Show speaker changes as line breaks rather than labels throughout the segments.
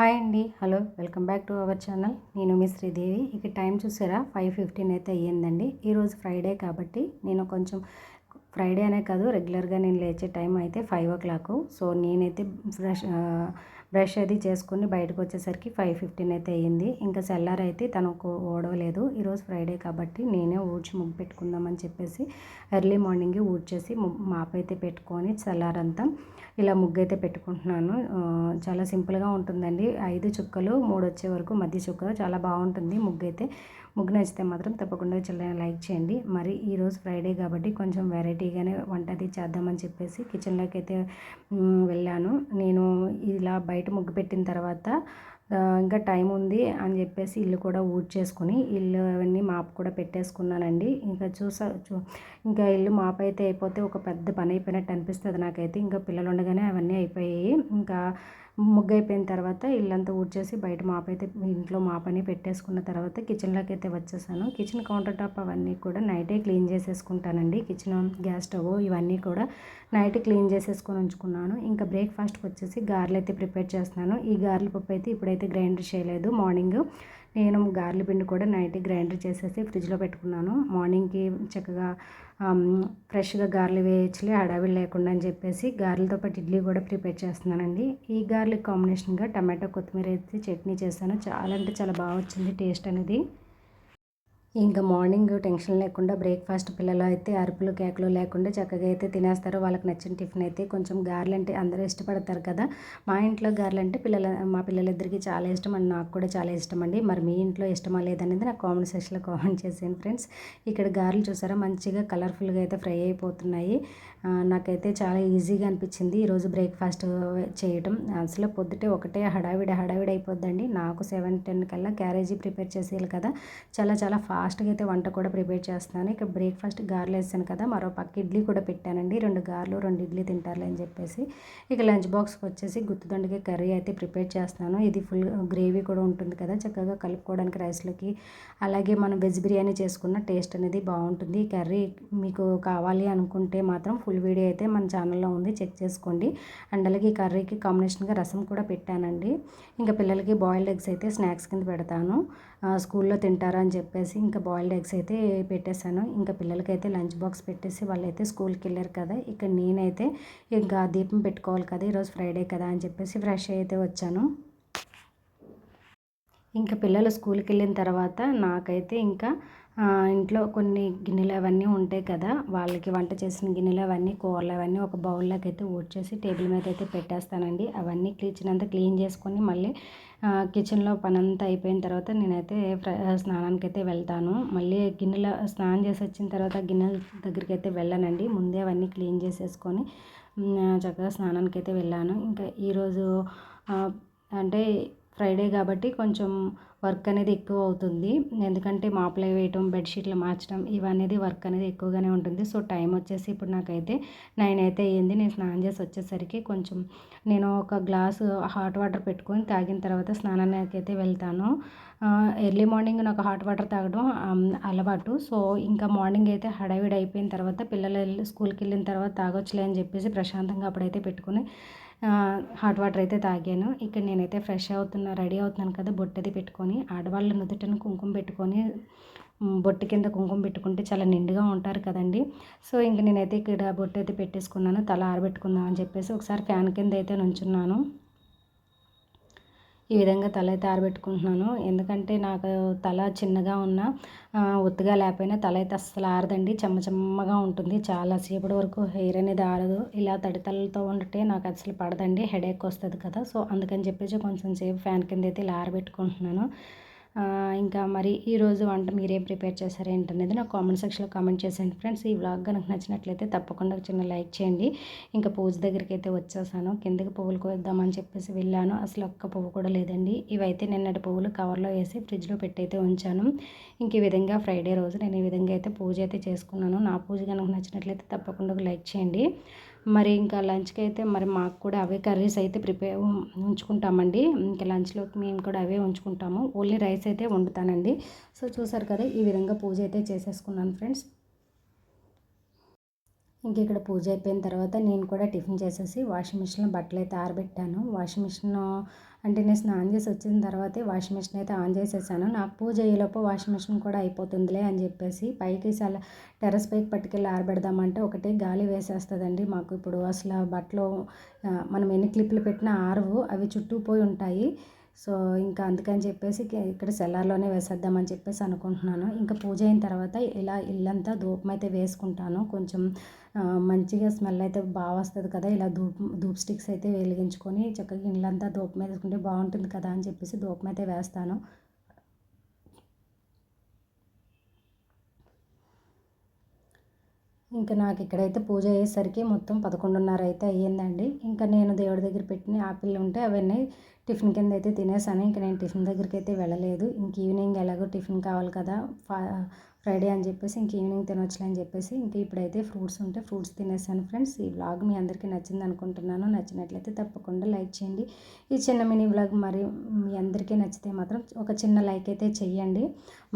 Hi అండి. Hello welcome back to our channel. నేను మీ శ్రీదేవి. ఇక టైం చూసారా? ఫైవ్ ఫిఫ్టీన్ అయితే అయ్యిందండి. ఈరోజు ఫ్రైడే కాబట్టి నేను కొంచెం ఫ్రైడే అనే కాదు రెగ్యులర్గా నేను లేచే టైం అయితే ఫైవ్ ఓ క్లాక్. సో నేనైతే బ్రష్ బ్రష్ అది చేసుకుని బయటకు వచ్చేసరికి ఫైవ్ ఫిఫ్టీన్ అయితే అయ్యింది. ఇంకా సెల్లార్ అయితే తనకు ఓడవలేదు. ఈరోజు ఫ్రైడే కాబట్టి నేనే ఊడ్చి ముగ్గు పెట్టుకుందామని చెప్పేసి ఎర్లీ మార్నింగ్ ఊడ్చేసి మాపైతే పెట్టుకొని పెట్టుకొని సెల్లారంతా ఇలా ముగ్గు అయితే పెట్టుకుంటున్నాను చాలా సింపుల్గా ఉంటుందండి. ఐదు చుక్కలు మూడు వచ్చే వరకు మధ్య చుక్కలు. చాలా బాగుంటుంది ముగ్గు అయితే ముగ్గు నచ్చితే మాత్రం తప్పకుండా చిల్లని లైక్ చేయండి. మరి ఈరోజు ఫ్రైడే కాబట్టి కొంచెం వెరైటీగానే వంట అది చేద్దామని చెప్పేసి కిచెన్లోకి అయితే వెళ్ళాను. నేను ఇలా బయట ముగ్గు పెట్టిన తర్వాత ఇంకా టైం ఉంది అని చెప్పేసి ఇల్లు కూడా ఊడ్చేసుకుని ఇల్లు అవన్నీ మాపు కూడా పెట్టేసుకున్నానండి. ఇంకా చూసా చూ ఇంకా ఇల్లు మాపు అయితే అయిపోతే ఒక పెద్ద పని అయిపోయినట్టు అనిపిస్తుంది నాకైతే. ఇంకా పిల్లలు ఉండగానే అవన్నీ అయిపోయాయి. ఇంకా ముగ్గు అయిపోయిన తర్వాత ఇల్లంతా ఊడ్చేసి బయట మాపైతే అయితే ఇంట్లో మాపని పెట్టేసుకున్న తర్వాత కిచెన్లోకి అయితే వచ్చేసాను. కిచెన్ కౌంటర్ టాప్ అవన్నీ కూడా నైటే క్లీన్ చేసేసుకుంటానండి. కిచెన్ గ్యాస్ స్టవ్ ఇవన్నీ కూడా నైట్ క్లీన్ చేసేసుకొని ఉంచుకున్నాను. ఇంకా బ్రేక్ఫాస్ట్కి వచ్చేసి గారెలు అయితే ప్రిపేర్ చేస్తున్నాను. ఈ గారెల పప్పు అయితే ఇప్పుడైతే గ్రైండర్ చేయలేదు. మార్నింగ్ నేను గార్ల పిండి కూడా నైట్ గ్రైండర్ చేసేసి ఫ్రిడ్జ్లో పెట్టుకున్నాను. మార్నింగ్కి చక్కగా ఫ్రెష్గా గార్లు వేయచ్చులే హడావిడి లేకుండా అని చెప్పేసి గారెలతో పాటు ఇడ్లీ కూడా ప్రిపేర్ చేస్తున్నానండి. ఈ గార్లిక్ కాంబినేషన్గా టమాటో కొత్తిమీర అయితే చట్నీ చేశాను. చాలా అంటే చాలా బాగా వచ్చింది టేస్ట్ అనేది. ఇంకా మార్నింగ్ టెన్షన్ లేకుండా బ్రేక్ఫాస్ట్ పిల్లలు అయితే అరుపులు కేకలు లేకుండా చక్కగా అయితే తినేస్తారు. వాళ్ళకి నచ్చిన టిఫిన్ అయితే కొంచెం గారెలు అంటే అందరూ ఇష్టపడతారు కదా. మా ఇంట్లో గారెలు అంటే పిల్లల మా పిల్లలిద్దరికీ చాలా ఇష్టం అండ్ నాకు కూడా చాలా ఇష్టం అండి. మరి మీ ఇంట్లో ఇష్టమా లేదనేది నాకు కామెంట్ సెక్షన్లో కామెంట్ చేసాను ఫ్రెండ్స్. ఇక్కడ గారెలు చూసారా? మంచిగా కలర్ఫుల్గా అయితే ఫ్రై అయిపోతున్నాయి. నాకైతే చాలా ఈజీగా అనిపించింది ఈరోజు బ్రేక్ఫాస్ట్ చేయటం. అసలు పొద్దుటే ఒకటే హడావిడి హడావిడి అయిపోద్దండి. నాకు సెవెన్ టెన్ కల్లా క్యారేజీ ప్రిపేర్ చేసేయాలి కదా. చాలా చాలా ఫాస్ట్గా అయితే వంట కూడా ప్రిపేర్ చేస్తున్నాను. ఇక్కడ బ్రేక్ఫాస్ట్ గారెలు వేసాను కదా మరో పక్క ఇడ్లీ కూడా పెట్టానండి. రెండు గారెలు రెండు ఇడ్లీ తింటారులే అని చెప్పేసి. ఇక లంచ్ బాక్స్కి వచ్చేసి గుత్తుదండకి కర్రీ అయితే ప్రిపేర్ చేస్తున్నాను. ఇది ఫుల్ గ్రేవీ కూడా ఉంటుంది కదా చక్కగా కలుపుకోవడానికి రైస్లోకి. అలాగే మనం వెజ్ బిర్యానీ చేసుకున్న టేస్ట్ అనేది బాగుంటుంది. ఈ కర్రీ మీకు కావాలి అనుకుంటే మాత్రం ఫుల్ వీడియో అయితే మన ఛానల్లో ఉంది. చెక్ చేసుకోండి. అండ్ అలాగే కర్రీకి కాంబినేషన్గా రసం కూడా పెట్టానండి. ఇంకా పిల్లలకి బాయిల్డ్ ఎగ్స్ అయితే స్నాక్స్ కింద పెడతాను. స్కూల్లో తింటారా అని చెప్పేసి ఇంకా బాయిల్డ్ ఎగ్స్ అయితే పెట్టేశాను. ఇంకా పిల్లలకైతే లంచ్ బాక్స్ పెట్టేసి వాళ్ళైతే స్కూల్కి వెళ్ళారు కదా ఇక నేనైతే ఇంకా దీపం పెట్టుకోవాలి కదా ఈరోజు ఫ్రైడే కదా అని చెప్పేసి ఫ్రెష్ అయితే వచ్చాను. ఇంకా పిల్లలు స్కూల్కి వెళ్ళిన తర్వాత నాకైతే ఇంకా ఇంట్లో కొన్ని గిన్నెలు అవన్నీ ఉంటాయి కదా వాళ్ళకి వంట చేసిన గిన్నెలు అవన్నీ కూరలు అవన్నీ ఒక బౌల్లోకి అయితే ఊడ్చేసి టేబుల్ మీద అయితే పెట్టేస్తానండి. అవన్నీ కిచెన్ అంతా క్లీన్ చేసుకొని మళ్ళీ కిచెన్లో పని అంతా అయిపోయిన తర్వాత నేనైతే స్నానానికి అయితే వెళ్తాను. మళ్ళీ గిన్నెల స్నానం చేసి వచ్చిన తర్వాత గిన్నెల దగ్గరికి అయితే వెళ్ళానండి. ముందే అవన్నీ క్లీన్ చేసేసుకొని చక్కగా స్నానానికి అయితే వెళ్ళాను. ఇంకా ఈరోజు అంటే ఫ్రైడే కాబట్టి కొంచెం వర్క్ అనేది ఎక్కువ అవుతుంది. ఎందుకంటే మాపులు వేయటం బెడ్షీట్లు మార్చడం ఇవనేది వర్క్ అనేది ఎక్కువగానే ఉంటుంది. సో టైం వచ్చేసి ఇప్పుడు నాకైతే నైన్ అయితే అయ్యింది. నేను స్నానం చేసి వచ్చేసరికి కొంచెం నేను ఒక గ్లాసు హాట్ వాటర్ పెట్టుకొని తాగిన తర్వాత స్నానానికి అయితే వెళ్తాను ఎర్లీ మార్నింగ్ నాకు హాట్ వాటర్ తాగడం అలవాటు. సో ఇంకా మార్నింగ్ అయితే హడావిడి అయిపోయిన తర్వాత పిల్లలు స్కూల్కి వెళ్ళిన తర్వాత తాగొచ్చులే అని చెప్పేసి ప్రశాంతంగా అప్పుడైతే పెట్టుకుని హాట్ వాటర్ అయితే తాగాను. ఇక్కడ నేనైతే ఫ్రెష్ అవుతున్నా రెడీ అవుతున్నాను కదా బొట్టది పెట్టుకొని ఆడవాళ్ళ నుదుటను కుంకుమ పెట్టుకొని బొట్టు కింద కుంకుమ పెట్టుకుంటే చాలా నిండుగా ఉంటారు కదండి. సో ఇంక నేనైతే ఇక్కడ బొట్టు అయితే పెట్టేసుకున్నాను తల ఆరబెట్టుకుందాం అని చెప్పేసి ఒకసారి ఫ్యాన్ కింద అయితే నుంచున్నాను. ఈ విధంగా తల అయితే ఆరబెట్టుకుంటున్నాను. ఎందుకంటే నాకు తల చిన్నగా ఉన్న ఒత్తుగా లేకపోయినా తల అయితే అస్సలు ఆరదండి. చెమ్మ చెమ్మగా ఉంటుంది. చాలా సేపటి వరకు హెయిర్ అనేది ఆరదు. ఇలా తడి తలతో ఉంటే నాకు అసలు పడదండి. హెడేక్ వస్తుంది కదా. సో అందుకని చెప్పేసి కొంచెం సేపు ఫ్యాన్ కింద అయితే ఇలా ఆరబెట్టుకుంటున్నాను. ఇంకా మరి ఈరోజు వంట మీరేం ప్రిపేర్ చేశారు ఏంటనేది నాకు కామెంట్ సెక్షన్లో కామెంట్ చేసేయండి ఫ్రెండ్స్. ఈ వ్లాగ్ కనుక నచ్చినట్లయితే తప్పకుండా చిన్న లైక్ చేయండి. ఇంకా పూజ దగ్గరికి అయితే వచ్చేసాను. కిందకి పువ్వులు కోద్దామని చెప్పేసి వెళ్ళాను. అసలు ఒక్క పువ్వు కూడా లేదండి. ఇవైతే నిన్నటి పువ్వులు కవర్లో వేసి ఫ్రిడ్జ్లో పెట్టి అయితే ఉంచాను. ఇంక ఈ విధంగా ఫ్రైడే రోజు నేను ఈ విధంగా అయితే పూజ అయితే చేసుకున్నాను. నా పూజ కనుక నచ్చినట్లయితే తప్పకుండా లైక్ చేయండి. మరి ఇంకా లంచ్కి అయితే మరి మాకు కూడా అవే కర్రీస్ అయితే ప్రిపేర్ ఉంచుకుంటామండి. ఇంకా లంచ్లో మేము కూడా అవే ఉంచుకుంటాము. ఓన్లీ రైస్ అయితే వండుతానండి. సో చూసారు కదా ఈ విధంగా పూజ అయితే చేసేసుకున్నాను ఫ్రెండ్స్. ఇంక ఇక్కడ పూజ అయిపోయిన తర్వాత నేను కూడా టిఫిన్ చేసేసి వాషింగ్ మిషన్లో బట్టలు అయితే ఆరబెట్టాను. వాషింగ్ మిషన్ అంటే నేను స్నానం చేసి వచ్చిన తర్వాతే వాషింగ్ మిషన్ అయితే ఆన్ చేసేసాను. నాకు పూజ అయ్యేలోపు వాషింగ్ మిషన్ కూడా అయిపోతుందిలే అని చెప్పేసి పైకి చాలా టెర్రస్ పైకి పట్టుకెళ్ళి ఆరబెడదామంటే ఒకటే గాలి వేసేస్తుందండి మాకు. ఇప్పుడు అసలు బట్టలు మనం ఎన్ని క్లిప్లు పెట్టినా ఆరవు అవి చుట్టూ పోయి ఉంటాయి. సో ఇంకా అందుకని చెప్పేసి ఇక్కడ సెల్లార్లోనే వేసేద్దామని చెప్పేసి అనుకుంటున్నాను. ఇంకా పూజ అయిన తర్వాత ఇలా ఇల్లంతా ధూపం అయితే వేసుకుంటాను. కొంచెం మంచిగా స్మెల్ అయితే బాగా వస్తుంది కదా ఇలా ధూప్ ధూప్ స్టిక్స్ అయితే వెలిగించుకొని చక్కగా ఇల్లంతా ధూపం వేసుకుంటే బాగుంటుంది కదా అని చెప్పేసి ధూపం అయితే వేస్తాను. ఇంకా నాకు ఇక్కడైతే పూజ అయ్యేసరికి మొత్తం పదకొండున్నర అయితే అయ్యిందండి. ఇంకా నేను దేవుడి దగ్గర పెట్టిన ఆపిల్ ఉంటే అవన్నీ టిఫిన్ కింద అయితే తినేసాను. ఇంకా నేను టిఫిన్ దగ్గరికి అయితే వెళ్ళలేదు. ఇంక ఈవినింగ్ ఎలాగో టిఫిన్ కావాలి కదా ఫా- ఫ్రైడే అని చెప్పేసి ఇంక ఈవినింగ్ తినొచ్చులే అని చెప్పేసి ఇంక ఇప్పుడైతే ఫ్రూట్స్ ఉంటే ఫ్రూట్స్ తినేసాను ఫ్రెండ్స్. ఈ వ్లాగ్ మీ అందరికీ నచ్చింది అనుకుంటున్నాను. నచ్చినట్లయితే తప్పకుండా లైక్ చేయండి. ఈ చిన్న మినీ వ్లాగ్ మరి మీ అందరికీ నచ్చితే మాత్రం ఒక చిన్న లైక్ అయితే చేయండి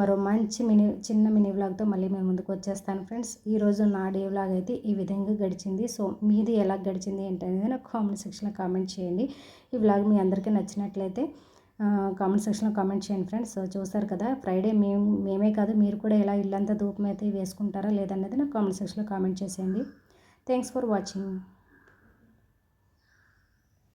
మరో మంచి మినీ చిన్న మినీ వ్లాగ్తో మళ్ళీ మేము ముందుకు వచ్చేస్తాను ఫ్రెండ్స్. ఈరోజు నా డే వ్లాగ్ అయితే ఈ విధంగా గడిచింది. సో మీది ఎలా గడిచింది ఏంటనేది నాకు కామెంట్ సెక్షన్లో కామెంట్ చేయండి. ఈ వ్లాగ్ మీ అందరికీ నచ్చినట్లయితే కామెంట్ సెక్షన్లో కామెంట్ చేయండి ఫ్రెండ్స్ సో చూసారు కదా ఫ్రైడే మేము మేమే కాదు మీరు కూడా ఎలా ఇల్లంతా ధూపం అయితే వేసుకుంటారా లేదనేది నాకు కామెంట్ సెక్షన్లో కామెంట్ చేసేయండి. Thanks for watching